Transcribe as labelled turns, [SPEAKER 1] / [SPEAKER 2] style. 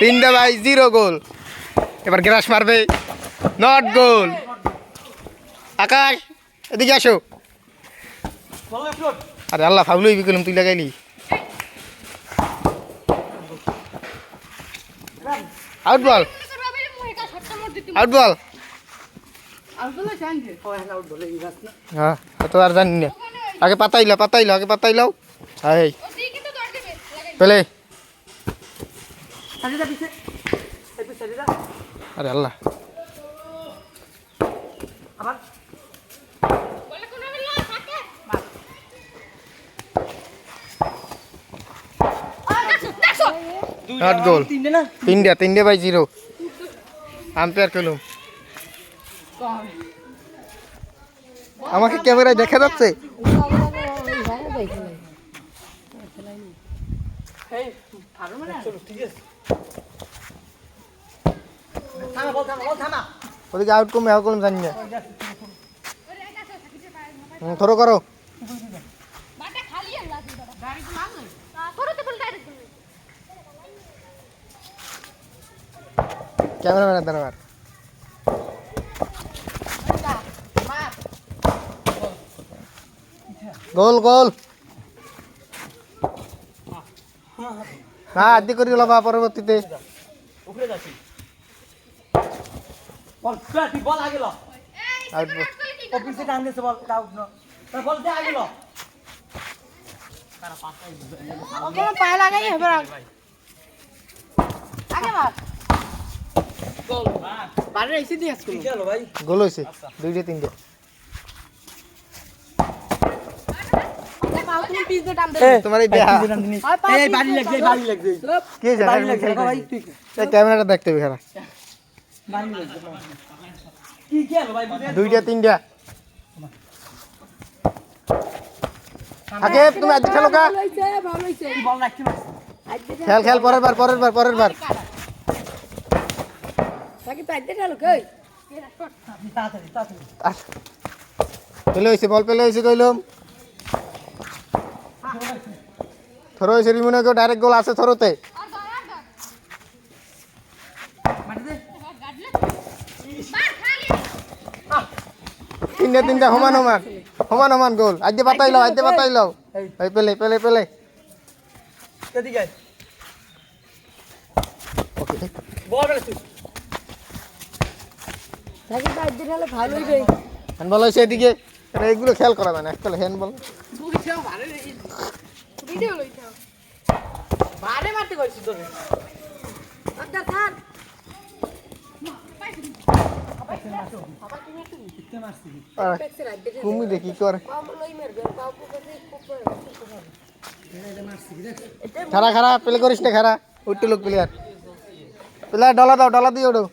[SPEAKER 1] তিনটা ভাই জিরো গোল এবার গ্রাস মারবে। নট গোল আকাশ এদিকে আসো। আরে আল্লাহ ফাউল হইবি কলম তুই লাগাইলি। আউট বল আউট বল হ্যাঁ তো আর জানি না। আগে পাতাইলা পাতাইলা আগে পাতাইলাও। হাই পেলে। আরে আল্লাহ। নট গোল। তিনটা তিনটে বাই জিরো। আম্পায়ার কলম আমাকে ক্যামেরায় দেখা যাচ্ছে। ওদিকে আউট কমে আউট কলম জানি না হুম, থরো করো ক্যামেরাম্যানের দাঁড়াবার গোল গোল না আদি করি লবা পরবর্তীতে। Out ball.
[SPEAKER 2] অফিসে টান দিয়েছে বল আউট ন বল দে আগে লো।
[SPEAKER 3] ওকে পায়ে লাগাই হবে আগে মার
[SPEAKER 2] ভাই?
[SPEAKER 1] গোল হয়েছে দুইটা তিনটে।
[SPEAKER 3] তুমি পিস দিয়ে টান দে
[SPEAKER 1] তোমার এই দেহা।
[SPEAKER 3] পাও
[SPEAKER 2] এই বাড়ি লাগছে বাড়ি লাগছে
[SPEAKER 1] কি হয়েছে
[SPEAKER 2] ভাই তুই
[SPEAKER 1] এই ক্যামেরাটা দেখতে হবে খারাপ
[SPEAKER 2] বাড়ি লাগছে কি কি হলো ভাই
[SPEAKER 1] দুইটা তিনটা। আগে তুমি আজ খেলো কা?
[SPEAKER 3] হইছে ভালো হইছে
[SPEAKER 2] বল রাখছি না
[SPEAKER 1] খেল খেল পরের বার পরের বার পরের বার। পেলে হয়েছে বল পেলে হয়েছে কইলাম। থরো হয়েছে রিমনে কেউ ডাইরেক্ট গোল আছে থরোতে। তিনটা তিনটা সমান সমান সমান সমান গোল আজ পাতাই লও আজ পাতাই লও। এই পেলে পেলে পেলে। হ্যান্ডবল হয়েছে এদিকে। এগুলো খেয়াল করা যায় না একটা হ্যান্ডবল
[SPEAKER 3] ভিডিও তোরে। আচ্ছা
[SPEAKER 1] কুমি দেখি খারা খারা পেলে করিস না খারা উঠতে লোক প্লেয়ার প্লেয়ার ডলা দাও, ডলা দিয়ে ওঠো।